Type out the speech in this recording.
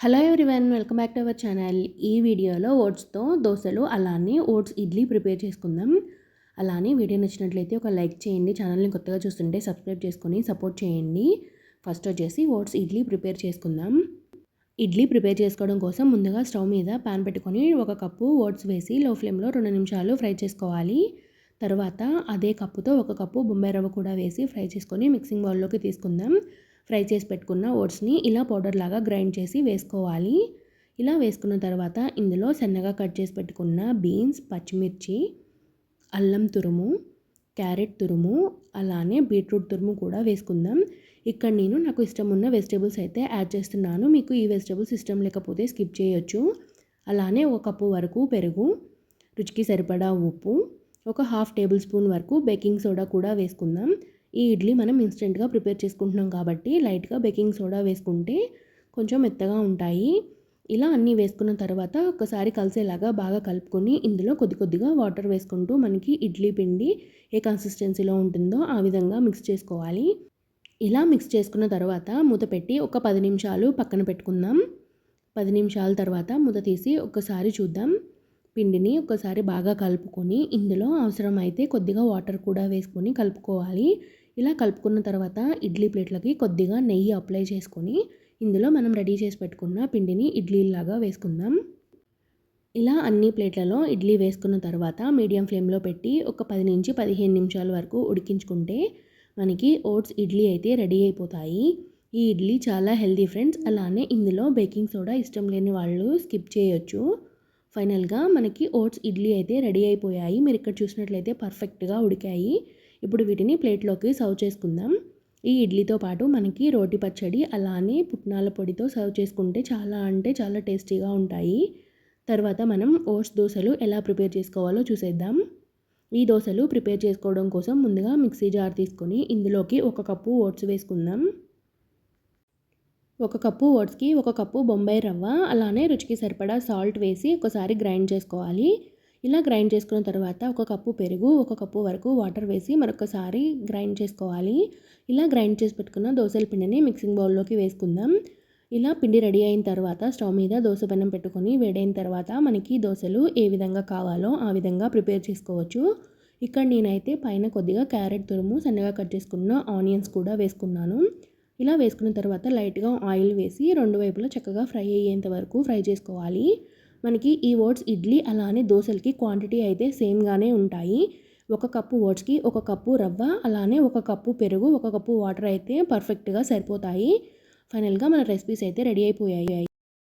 Hello everyone welcome back to our channel. ఈ వీడియోలో ఓట్స్తో దోశలు అలానే ఓట్స్ ఇడ్లీ ప్రిపేర్ చేసుకుందాం. అలానే వీడియో నచ్చినట్లయితే ఒక లైక్ చేయండి ఛానల్ని కొత్తగా చూస్తుంటే సబ్స్క్రైబ్ చేసుకొని సపోర్ట్ చేయండి. ఫస్ట్ వచ్చేసి ఓట్స్ ఇడ్లీ ప్రిపేర్ చేసుకుందాం. ఇడ్లీ ప్రిపేర్ చేసుకోవడం కోసం ముందుగా స్టవ్ మీద పాన్ పెట్టుకొని ఒక కప్పు ఓట్స్ వేసి లో ఫ్లేమ్లో రెండు నిమిషాలు ఫ్రై చేసుకోవాలి. తర్వాత అదే కప్పుతో ఒక కప్పు బొంబాయి రవ్వ కూడా వేసి ఫ్రై చేసుకొని మిక్సింగ్ బౌల్లోకి తీసుకుందాం. ఫ్రై చేసి పెట్టుకున్న ఓట్స్ని ఇలా పౌడర్ లాగా గ్రైండ్ చేసి వేసుకోవాలి. ఇలా వేసుకున్న తర్వాత ఇందులో సన్నగా కట్ చేసి పెట్టుకున్న బీన్స్ పచ్చిమిర్చి అల్లం తురుము క్యారెట్ తురుము అలానే బీట్రూట్ తురుము కూడా వేసుకుందాం. ఇక్కడ నేను నాకు ఇష్టం ఉన్న వెజిటేబుల్స్ అయితే యాడ్ చేస్తున్నాను. మీకు ఈ వెజిటేబుల్స్ ఇష్టం లేకపోతే స్కిప్ చేయొచ్చు. అలానే ఒక కప్పు వరకు పెరుగు రుచికి సరిపడా ఉప్పు ఒక హాఫ్ టేబుల్ స్పూన్ వరకు బేకింగ్ సోడా కూడా వేసుకుందాం. ఈ ఇడ్లీ మనం ఇన్స్టెంట్గా ప్రిపేర్ చేసుకుంటున్నాం కాబట్టి లైట్గా బేకింగ్ సోడా వేసుకుంటే కొంచెం మెత్తగా ఉంటాయి. ఇలా అన్నీ వేసుకున్న తర్వాత ఒకసారి కలిసేలాగా బాగా కలుపుకొని ఇందులో కొద్ది కొద్దిగా వాటర్ వేసుకుంటూ మనకి ఇడ్లీ పిండి ఏ కన్సిస్టెన్సీలో ఉంటుందో ఆ విధంగా మిక్స్ చేసుకోవాలి. ఇలా మిక్స్ చేసుకున్న తర్వాత మూత పెట్టి ఒక పది నిమిషాలు పక్కన పెట్టుకుందాం. పది నిమిషాల తర్వాత మూత తీసి ఒకసారి చూద్దాం. పిండిని ఒకసారి బాగా కలుపుకొని ఇందులో అవసరమైతే కొద్దిగా వాటర్ కూడా వేసుకొని కలుపుకోవాలి. ఇలా కలుపుకున్న తర్వాత ఇడ్లీ ప్లేట్లకి కొద్దిగా నెయ్యి అప్లై చేసుకొని ఇందులో మనం రెడీ చేసి పెట్టుకున్న పిండిని ఇడ్లీలాగా వేసుకుందాం. ఇలా అన్ని ప్లేట్లలో ఇడ్లీ వేసుకున్న తర్వాత మీడియం ఫ్లేమ్లో పెట్టి ఒక పది నుంచి పదిహేను నిమిషాల వరకు ఉడికించుకుంటే మనకి ఓట్స్ ఇడ్లీ అయితే రెడీ అయిపోతాయి. ఈ ఇడ్లీ చాలా హెల్దీ ఫ్రెండ్స్. అలానే ఇందులో బేకింగ్ సోడా ఇష్టం లేని వాళ్ళు స్కిప్ చేయొచ్చు. ఫైనల్గా మనకి ఓట్స్ ఇడ్లీ అయితే రెడీ అయిపోయాయి. మీరు ఇక్కడ చూసినట్లయితే పర్ఫెక్ట్గా ఉడికాయి. ఇప్పుడు వీటిని ప్లేట్లోకి సర్వ్ చేసుకుందాం. ఈ ఇడ్లీతో పాటు మనకి రోటి పచ్చడి అలానే పుట్నాల పొడితో సర్వ్ చేసుకుంటే చాలా అంటే చాలా టేస్టీగా ఉంటాయి. తర్వాత మనం ఓట్స్ దోశలు ఎలా ప్రిపేర్ చేసుకోవాలో చూసేద్దాం. ఈ దోశలు ప్రిపేర్ చేసుకోవడం కోసం ముందుగా మిక్సీ జార్ తీసుకొని ఇందులోకి ఒక కప్పు ఓట్స్ వేసుకుందాం. ఒక కప్పు ఓట్స్కి ఒక కప్పు బొంబాయి రవ్వ అలానే రుచికి సరిపడా సాల్ట్ వేసి ఒకసారి గ్రైండ్ చేసుకోవాలి. ఇలా గ్రైండ్ చేసుకున్న తర్వాత ఒక కప్పు పెరుగు ఒక కప్పు వరకు వాటర్ వేసి మరొకసారి గ్రైండ్ చేసుకోవాలి. ఇలా గ్రైండ్ చేసి పెట్టుకున్న దోశల పిండిని మిక్సింగ్ బౌల్లోకి వేసుకుందాం. ఇలా పిండి రెడీ అయిన తర్వాత స్టవ్ మీద దోశ పెనం పెట్టుకొని వేడైన తర్వాత మనకి దోశలు ఏ విధంగా కావాలో ఆ విధంగా ప్రిపేర్ చేసుకోవచ్చు. ఇక్కడ నేనైతే పైన కొద్దిగా క్యారెట్ తురుము సన్నగా కట్ చేసుకున్న ఆనియన్స్ కూడా వేసుకున్నాను. ఇలా వేసుకున్న తర్వాత లైట్గా ఆయిల్ వేసి రెండు వైపులా చక్కగా ఫ్రై అయ్యేంత వరకు ఫ్రై చేసుకోవాలి. మనకి ఈ ఓట్స్ ఇడ్లీ అలానే దోశలకి క్వాంటిటీ అయితే సేమ్గానే ఉంటాయి. ఒక కప్పు ఓట్స్కి ఒక కప్పు రవ్వ అలానే ఒక కప్పు పెరుగు ఒక కప్పు వాటర్ అయితే పర్ఫెక్ట్గా సరిపోతాయి. ఫైనల్గా మన రెసిపీస్ అయితే రెడీ అయిపోయాయి.